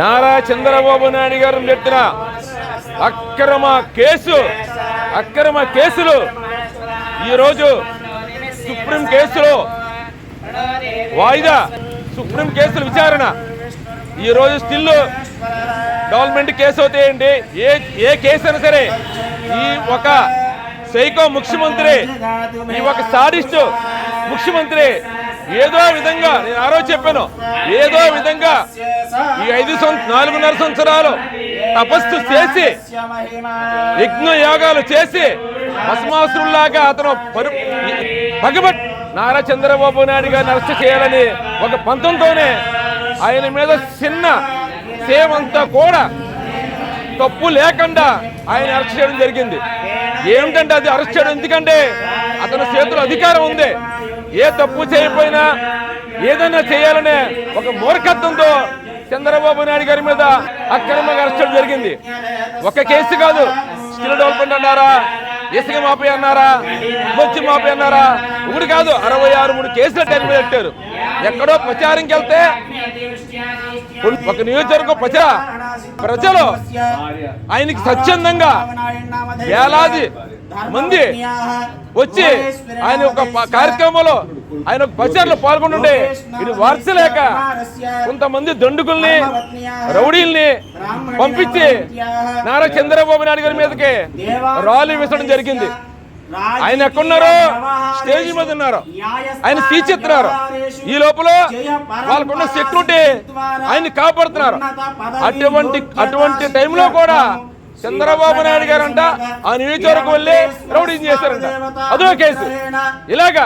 నారా చంద్రబాబు నాయుడు గారు పెట్టిన అక్రమ కేసు అక్రమ కేసులు. ఈరోజు సుప్రీం కేసులో వాయిదా సుప్రీం కేసుల విచారణ. ఈరోజు స్టిల్ గవర్నమెంట్ కేసు అవుతాయండి. ఏ ఏ కేసు అయినా సరే ఈ ఒక సైకో ముఖ్యమంత్రి ఈ ఒక సాడిస్ట్ ముఖ్యమంత్రి ఏదో విధంగా నేను ఆ రోజు చెప్పాను ఏదో విధంగా ఈ ఐదు సంవత్సరం నాలుగున్నర సంవత్సరాలు తపస్సు చేసి యజ్ఞ యోగాలు చేసి భస్మాసురులాగా అతను పరు పగబట్ నారా చంద్రబాబు నాయుడు గారిని అరెస్ట్ చేయాలని ఒక పంతంతోనే ఆయన మీద చిన్న సేవంతా కూడా తప్పు లేకుండా ఆయన అరెస్ట్ చేయడం జరిగింది. ఏమిటంటే అది అరెస్ట్ చేయడం ఎందుకంటే అతని చేతులు అధికారం ఉంది. ఏ తప్పు చేయకపోయినా ఏదైనా చేయాలనే ఒక మూర్ఖత్వంతో చంద్రబాబు నాయుడు గారి మీద అక్రమంగా అరెస్ట్ జరిగింది. ఒక కేసు కాదు. స్కిల్ డెవలప్మెంట్ అన్నారా? ఇసుక మాపి అన్నారా? బొచ్చి మాపి అన్నారా? ఒకటి కాదు అరవై ఆరు మూడు కేసులు టైం పెట్టారు. ఎక్కడో ప్రచారంకి వెళ్తే ఒక నియోజకవర్గం ప్రజల ప్రజలు ఆయనకి స్వచ్ఛందంగా వేలాది మంది వచ్చి ఆయన ఒక కార్యక్రమంలో ఆయన ఒక ప్రచారంలో పాల్గొంటుండే ఇది వార్చలేక కొంతమంది దండుకుల్ని రౌడీల్ని పంపించి నారా చంద్రబాబు నాయుడు గారి మీదకి రాళ్ళు విసడం జరిగింది. ఆయన ఎక్కడున్నారో స్టేజ్ మీద ఉన్నారు. ఆయన స్పీచ్ ఇస్తున్నారు ఈ లోపల వాళ్ళకున్న సెక్యూరిటీ ఆయన్ని కాపాడుతున్నారు. అటువంటి అటువంటి టైంలో కూడా చంద్రబాబు నాయుడు గారు అంట ఆ నియోజకవర్గం వెళ్ళి రౌడీ చేశారంట. అదో కేసు. ఇలాగా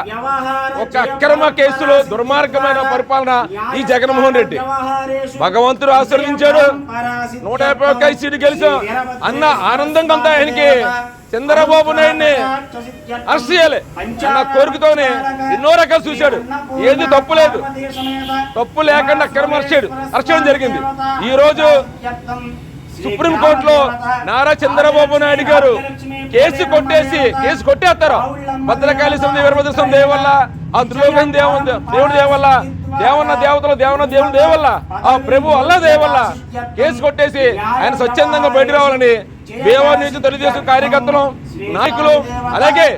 ఒక అక్రమ కేసులో దుర్మార్గమైన పరిపాలన ఈ జగన్మోహన్ రెడ్డి. భగవంతుడు ఆశీర్వదించాడు. నూట యాభై ఒక్క సీటు గెలిచాం. అన్న ఆనందంగా అంతా ఆయనకి చంద్రబాబు నాయుడిని అరెస్ట్ చేయాలి. అన్న కోరికతోనే ఎన్నో రకాలు చూశాడు. ఏది తప్పు లేదు. తప్పు లేకుండా అక్రమ అరెస్ట్ చేయడు. అరెస్ట్ చేయడం జరిగింది. ఈ సుప్రీంకోర్టులో నారా చంద్రబాబు నాయుడు గారు కేసు కొట్టేసి కేసు కొట్టేస్తారు? భద్రకాళి స్వామి వీరభద్రస్వామి దేవ వల్ల ఆ త్రిలోకం దేవ దేవుడి దేవ వల్ల దేవన్న దేవతలు దేవన్న దేవుని దేవల్ల ఆ ప్రభు అల్ల దేవల్ల కేసు కొట్టేసి ఆయన స్వచ్ఛందంగా బయట రావాలని దేవాన్ని నుంచి తెలుగుదేశం కార్యకర్తలు నాయకులు అలాగే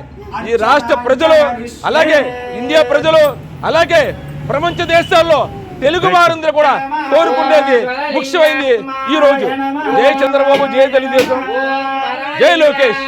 ఈ రాష్ట్ర ప్రజలు అలాగే ఇండియా ప్రజలు అలాగే ప్రపంచ దేశాల్లో తెలుగు వారందరూ కూడా కోరుకునేది ముఖ్యమైంది ఈ రోజు. జై చంద్రబాబు జై తెలుగుదేశం జై లోకేష్.